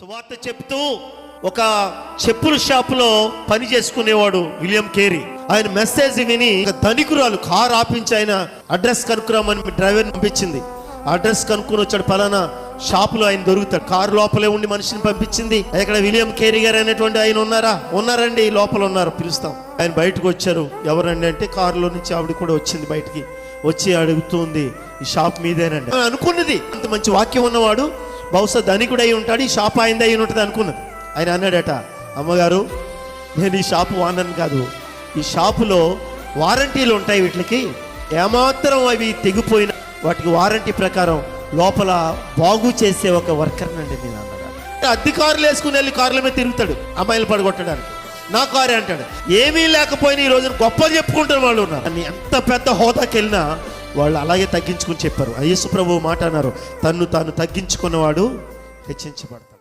సువార్త చెప్తూ ఒక చెప్పుల షాపులో పని చేసుకునేవాడు విలియం కేరీ. ఆయన మెసేజ్ విని ధనికురాలు కార్ ఆపించి ఆయన అడ్రస్ కనుక్కురామని డ్రైవర్ పంపించింది. అడ్రస్ కనుక్కొని వచ్చాడు పలానా షాపులో ఆయన దొరుకుతాడు. కారు లోపలే ఉండి మనిషిని పంపించింది. ఇక్కడ విలియం కేరీ గారు అనేటువంటి ఆయన ఉన్నారా? ఉన్నారండి లోపల ఉన్నారు పిలుస్తాం. ఆయన బయటకు వచ్చారు. ఎవరండి అంటే కారులో నుంచి ఆవిడ కూడా వచ్చింది బయటికి. వచ్చి అడుగుతుంది ఈ షాప్ మీదేనండి. అనుకున్నది. అంత మంచి వాక్యం ఉన్నవాడు బహుశా ధనికుడై ఉంటాడు ఈ షాప్ ఆయనది అయి ఉంటుంది అనుకున్నది ఆయన అన్నాడట అమ్మగారు నేను ఈ షాపు వానను కాదు. ఈ షాపులో వారంటీలు ఉంటాయి వీటికి. ఏమాత్రం అవి తెగిపోయిన వాటికి వారంటీ ప్రకారం లోపల బాగు చేసే ఒక వర్కర్ అండి నేను అన్నాడు అద్దె కారులు వేసుకుని వెళ్ళి కార్ల మీద తిరుగుతాడు అమ్మాయిలు పడగొట్టడానికి. నా కారే అంటాడు ఏమీ లేకపోయినా ఈ రోజున గొప్ప చెప్పుకుంటున్న వాళ్ళు ఉన్నారు. అని ఎంత పెద్ద హోదాకి వెళ్ళినా వాళ్ళు అలాగే తగ్గించుకుని చెప్పారు. అయ్యసు ప్రభు మాట అన్నారు. తన్ను తాను తగ్గించుకున్నవాడు హెచ్చించబడతాడు.